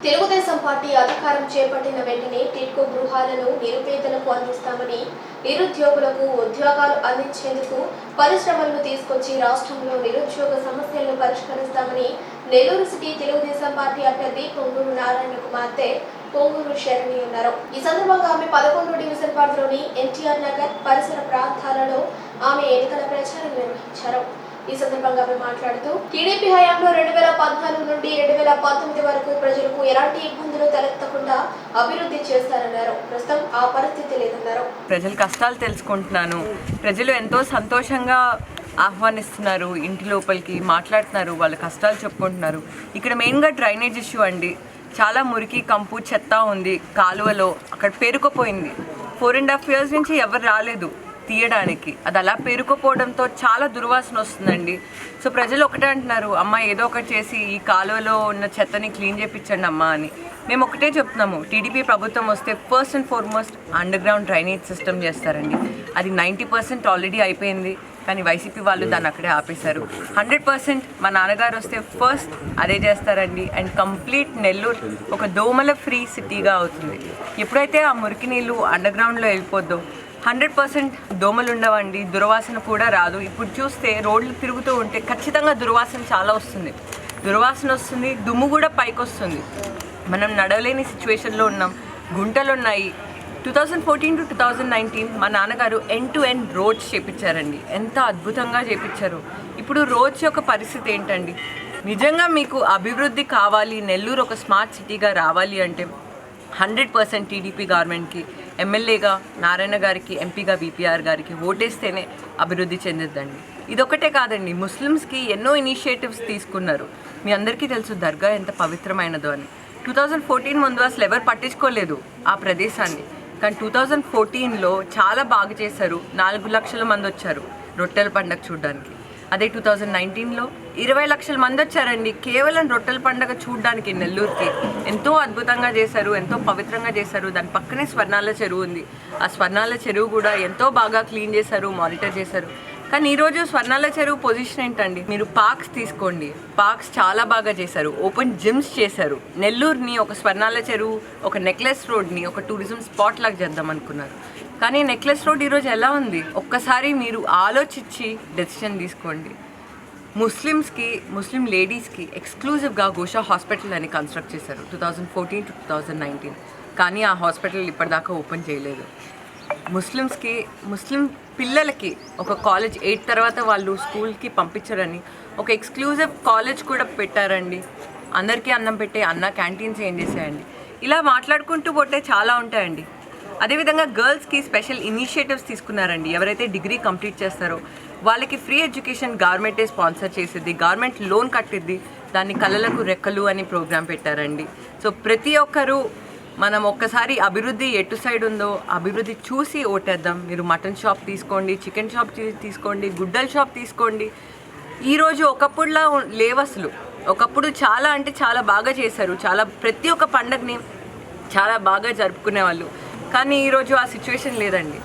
Telugu Desam party అధికారం చేపట్టిన వెంటనే టిట్కో గృహాలను నిరుపేదలకు అందిస్తామని నిరుద్యోగులకు ఉద్యోగాలు అందించేందుకు పరిశ్రమలను తీసుకొచ్చి రాష్ట్రంలో నిరుద్యోగ సమస్యలను పరిష్కరిస్తామని నెల్లూరు సిటీ తెలుగుదేశం పార్టీ అభ్యర్థి పొంగూరు నారాయణ కుమార్తె పొంగూరు శరణి అన్నారు. ఈ సందర్భంగా ఆమె పదకొండు డివిజన్ పరిధిలోని ఎన్టీఆర్ నగర్ పరిసర ప్రాంతాలలో ఆమె ఎన్నికల ప్రచారం నిర్వహించారు. ఈ సందర్భంగా ఆమె మాట్లాడుతూ టీడీపీ హయాంలో రెండు వేల పద్నాలుగు నుండి వేల పంతొమ్మిది వరకు ప్రజలకు ఎలాంటి ఇబ్బందులు తలెత్తకుండా అభివృద్ధి చేస్తారన్నారు. ప్రస్తుతం ఆ పరిస్థితి లేదన్నారు. ప్రజల కష్టాలు తెలుసుకుంటున్నాను. ప్రజలు ఎంతో సంతోషంగా ఆహ్వానిస్తున్నారు. ఇంటి లోపలికి మాట్లాడుతున్నారు. వాళ్ళ కష్టాలు చెప్పుకుంటున్నారు. ఇక్కడ మెయిన్గా డ్రైనేజ్ ఇష్యూ అండి. చాలా మురికి కంపు చెత్త ఉంది కాలువలో. అక్కడ పేరుకుపోయింది. ఫోర్ అండ్ హాఫ్ ఇయర్స్ నుంచి ఎవరు రాలేదు. తీయడానికి. అది అలా పేరుకుపోవడంతో చాలా దుర్వాసన వస్తుందండి. సో ప్రజలు ఒకటే అంటున్నారు అమ్మ ఏదో ఒకటి చేసి ఈ కాలువలో ఉన్న చెత్తని క్లీన్ చేయించండి అమ్మ అని. మేము ఒకటే చెప్తున్నాము టీడీపీ ప్రభుత్వం వస్తే first and foremost underground drainage system చేస్తారండి. అది నైంటీ పర్సెంట్ ఆల్రెడీ అయిపోయింది కానీ వైసీపీ వాళ్ళు దాన్ని అక్కడే ఆపేశారు. హండ్రెడ్ పర్సెంట్ మా నాన్నగారు వస్తే ఫస్ట్ అదే చేస్తారండి. అండ్ కంప్లీట్ నెల్లూరు ఒక దోమల ఫ్రీ సిటీగా అవుతుంది. ఎప్పుడైతే ఆ మురికి నీళ్ళు అండర్ గ్రౌండ్లో వెళ్ళిపోద్దో హండ్రెడ్ పర్సెంట్ దోమలు ఉండవండి దుర్వాసన కూడా రాదు. ఇప్పుడు చూస్తే రోడ్లు తిరుగుతూ ఉంటే ఖచ్చితంగా దుర్వాసన చాలా వస్తుంది. దుర్వాసన వస్తుంది దుమ్ము కూడా పైకి వస్తుంది మనం నడవలేని సిచ్యువేషన్లో ఉన్నాం. గుంటలు ఉన్నాయి two thousand fourteen to two thousand nineteen మా నాన్నగారు ఎండ్ టు ఎండ్ రోడ్స్ చేపించారండి. ఎంత అద్భుతంగా చేపించారు. ఇప్పుడు రోడ్స్ యొక్క పరిస్థితి ఏంటండి? నిజంగా మీకు అభివృద్ధి కావాలి నెల్లూరు ఒక స్మార్ట్ సిటీగా రావాలి అంటే హండ్రెడ్ పర్సెంట్ టీడీపీ గవర్నమెంట్కి ఎమ్మెల్యేగా నారాయణ గారికి ఎంపీగా బీపీఆర్ గారికి ఓటేస్తేనే అభివృద్ధి చెందిద్దండి. ఇదొకటే కాదండి ముస్లిమ్స్కి ఎన్నో ఇనిషియేటివ్స్ తీసుకున్నారు. మీ అందరికీ తెలుసు దర్గా ఎంత పవిత్రమైనదో అని. టూ థౌజండ్ ఫోర్టీన్ ముందు అసలు ఎవరు పట్టించుకోలేదు ఆ ప్రదేశాన్ని. కానీ టూ థౌజండ్ ఫోర్టీన్లో చాలా బాగా చేశారు నాలుగు లక్షల మంది వచ్చారు రొట్టెల పండగ చూడడానికి. అదే టూ థౌజండ్ నైన్టీన్లో. ఇరవై లక్షల మంది వచ్చారండి. కేవలం రొట్టెల పండగ చూడడానికి నెల్లూరుకి. ఎంతో అద్భుతంగా చేశారు ఎంతో పవిత్రంగా చేశారు. దాని పక్కనే స్వర్ణాల చెరువు ఉంది. ఆ స్వర్ణాల చెరువు కూడా ఎంతో బాగా క్లీన్ చేశారు మానిటర్ చేశారు. కానీ ఈరోజు స్వర్ణాల చెరువు పొజిషన్ ఏంటండి? మీరు పార్క్స్ తీసుకోండి. పార్క్స్ చాలా బాగా చేశారు. ఓపెన్ జిమ్స్ చేశారు. నెల్లూరుని ఒక స్వర్ణాల చెరువు ఒక నెక్లెస్ రోడ్ని ఒక టూరిజం స్పాట్ లాగా చేద్దాం అనుకున్నారు. కానీ నెక్లెస్ రోడ్ ఈరోజు ఎలా ఉంది? ఒక్కసారి మీరు ఆలోచించి డెసిషన్ తీసుకోండి. ముస్లిమ్స్కి ముస్లిం లేడీస్కి ఎక్స్క్లూజివ్గా గోషా హాస్పిటల్ అని కన్స్ట్రక్ట్ చేశారు two thousand fourteen to two thousand nineteen కానీ ఆ హాస్పిటల్ ఇప్పటిదాకా ఓపెన్ చేయలేదు. ముస్లిమ్స్కి ముస్లిం పిల్లలకి ఒక కాలేజ్ ఎయిట్ తర్వాత వాళ్ళు స్కూల్కి పంపించరని ఒక ఎక్స్క్లూజివ్ కాలేజ్ కూడా పెట్టారండి. అందరికీ అన్నం పెట్టే అన్న క్యాంటీన్స్ ఏం చేసేయండి ఇలా మాట్లాడుకుంటూ పోతే చాలా ఉంటాయండి. అదేవిధంగా గర్ల్స్కి స్పెషల్ ఇనిషియేటివ్స్ తీసుకున్నారండి. ఎవరైతే డిగ్రీ కంప్లీట్ చేస్తారో వాళ్ళకి ఫ్రీ ఎడ్యుకేషన్ గవర్నమెంటే స్పాన్సర్ చేసేది గవర్నమెంట్ లోన్ కట్టిద్ది దాన్ని కళలకు రెక్కలు అని ప్రోగ్రాం పెట్టారండి. సో ప్రతి ఒక్కరూ మనం ఒక్కసారి అభివృద్ధి ఎటు సైడ్ ఉందో అభివృద్ధి చూసి ఓటేద్దాం. మీరు మటన్ షాప్ తీసుకోండి చికెన్ షాప్ తీసుకోండి గుడ్డల షాప్ తీసుకోండి. ఈరోజు ఒకప్పుడులా ఉ- లేవు అసలు. ఒకప్పుడు చాలా అంటే చాలా బాగా చేశారు. చాలా ప్రతి ఒక్క పండగని చాలా బాగా జరుపుకునేవాళ్ళు. కానీ ఈరోజు ఆ సిచ్యువేషన్ లేదండి.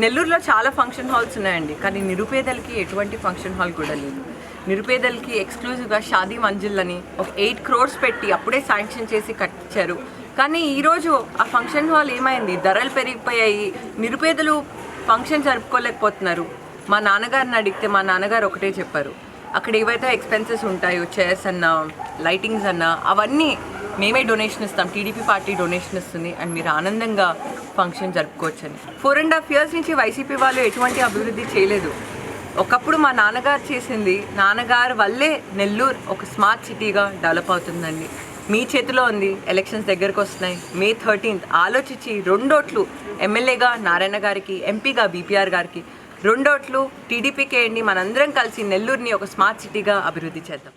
నెల్లూరులో చాలా ఫంక్షన్ హాల్స్ ఉన్నాయండి. కానీ నిరుపేదలకి ఎటువంటి ఫంక్షన్ హాల్ కూడా లేదు. నిరుపేదలకి ఎక్స్క్లూజివ్గా షాదీ మంజిల్ అని ఒక ఎయిట్ క్రోర్స్ పెట్టి అప్పుడే శాంక్షన్ చేసి కట్టించారు. కానీ ఈరోజు ఆ ఫంక్షన్ హాల్ ఏమైంది? ధరలు పెరిగిపోయాయి. నిరుపేదలు ఫంక్షన్ జరుపుకోలేకపోతున్నారు. మా నాన్నగారిని అడిగితే మా నాన్నగారు ఒకటే చెప్పారు. అక్కడ ఏవైతే ఎక్స్పెన్సెస్ ఉంటాయో చైర్స్ అన్నా లైటింగ్స్ అన్నా అవన్నీ మేమే డొనేషన్ ఇస్తాం. టీడీపీ పార్టీ డొనేషన్ ఇస్తుంది. అండ్ మీరు ఆనందంగా ఫంక్షన్ జరుపుకోవచ్చని. ఫోర్ అండ్ హాఫ్ ఇయర్స్ నుంచి వైసీపీ వాళ్ళు ఎటువంటి అభివృద్ధి చేయలేదు. ఒకప్పుడు మా నాన్నగారు చేసింది నాన్నగారు వల్లే నెల్లూరు ఒక స్మార్ట్ సిటీగా డెవలప్ అవుతుందండి. మీ చేతిలో ఉంది ఎలక్షన్స్ దగ్గరకు వస్తున్నాయి. మే థర్టీన్త్ ఆలోచించి రెండోట్లు ఎమ్మెల్యేగా నారాయణ గారికి ఎంపీగా బీపీఆర్ గారికి రెండోట్లు టీడీపీకి వేయండి మనందరం కలిసి నెల్లూరుని ఒక స్మార్ట్ సిటీగా అభివృద్ధి చేద్దాం.